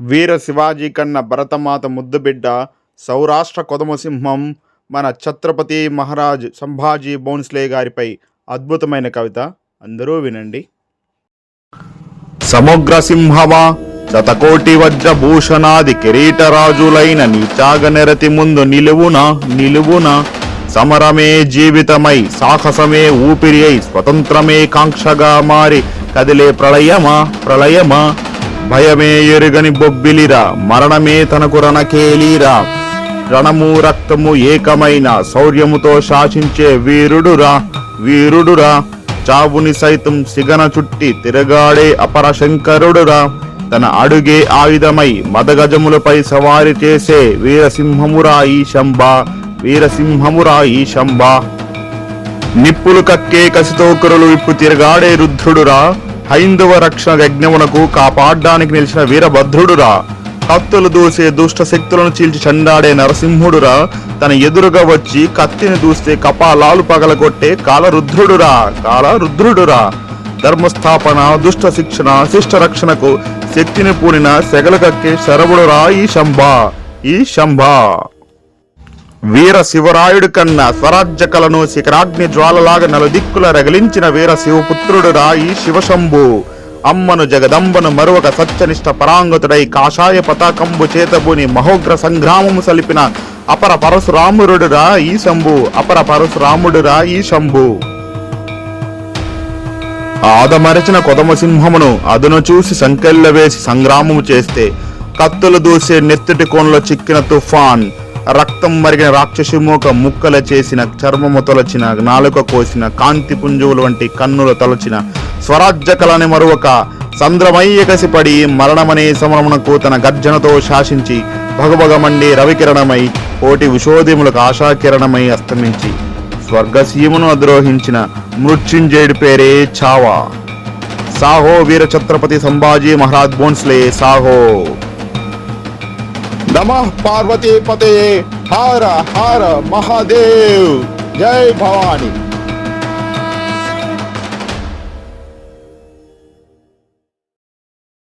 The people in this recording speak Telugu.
వీర శివాజీ కన్న భరతమాత ముద్దుబిడ్డ సౌరాష్ట్ర కొదమసింహం మన ఛత్రపతి మహారాజ్ సంభాజీ బోన్స్లే గారిపై అద్భుతమైన కవిత అందరూ వినండి. సమగ్ర సింహమా శతకోటి వజ్రభూషణాది కిరీటరాజులైన నీచాగ నెరతి ముందు నిలువున నిలువున? సమరమే జీవితమై సాహసమే ఊపిరి అయి స్వతంత్రమే కాంక్షగా మారి కదిలే ప్రళయమా ప్రళయమా? భయమే ఎరుగని బొబ్బిలిరా మరణమే తనకు రణకేలీరా. రణము రక్తము ఏకమైన శౌర్యముతో శాసించే వీరుడురా వీరుడురా. చావుని సైతం సిగన చుట్టి తిరగాడే అపర శంకరుడురా తన అడుగే ఆయుధమై మదగజములపై సవారి చేసే వీరసింహమురా ఈ శంభ వీరసింహమురా ఈ శంభ. నిప్పులు కక్కే కసితో కురలు విప్పు తిరగాడే రుద్రుడురా. హైందవ రక్షణ యజ్ఞమునకు కాపాడ్డానికి నిలిచిన వీరభద్రుడురా. కత్తులు దూసే దుష్ట శక్తులను చీల్చి చండాడే నరసింహుడురా. తన ఎదురుగా వచ్చి కత్తిని దూస్తే కపాలాలు పగలగొట్టే కాలరుద్రుడురా. కాలరుద్రుడురా. ధర్మస్థాపన దుష్ట శిక్షణ శిష్ట రక్షణకు శక్తిని పూనిన సెగలు కక్కే శరవుడురా ఈ శంభ. ఈ శంభ. వీర శివరాయుడు కన్నా స్వరాజ్య కలను శిఖరాగ్ని జ్వాలలాగా నలుదిక్కుల రగిలించిన వీర శివపుత్రుడురా ఈ శివశంభు. అమ్మను జగదంబను మరొక సత్యనిష్ట పరాంగతుడై కాషాయ పతాకంబు చేతబూని మహోగ్ర సంగ్రామము సలిపిన అపర పరశురామురుడురా ఈ శంభు. అపర పరశురాముడురా ఈ శంభు. ఆదమరచిన కొదమ సింహమును అదును చూసి సంకెళ్ళ వేసి సంగ్రామము చేస్తే కత్తులు దూసే నెత్తిటి కోణలో చిక్కిన తుఫాన్. రక్తం మరిగిన రాక్షసిమూక ముక్కల చేసిన చర్మము తొలచిన నాలుక కోసిన కాంతి పుంజువులు వంటి కన్నుల తొలచిన స్వరాజ్య కళని మరొక సంద్రమయ్య కసిపడి మరణమనే సమరమునకు తన గర్జనతో శాసించి భగభగమండి రవికిరణమై కోటి విశోధిములకు ఆశాకిరణమై అస్తమించి స్వర్గసీమును అద్రోహించిన మృత్యుంజయుడి పేరే చావా. సాహో వీర ఛత్రపతి సంభాజీ మహారాజ్ బోన్స్లే సాహో. नमः पार्वती पते हर हर महादेव। जय भवानी।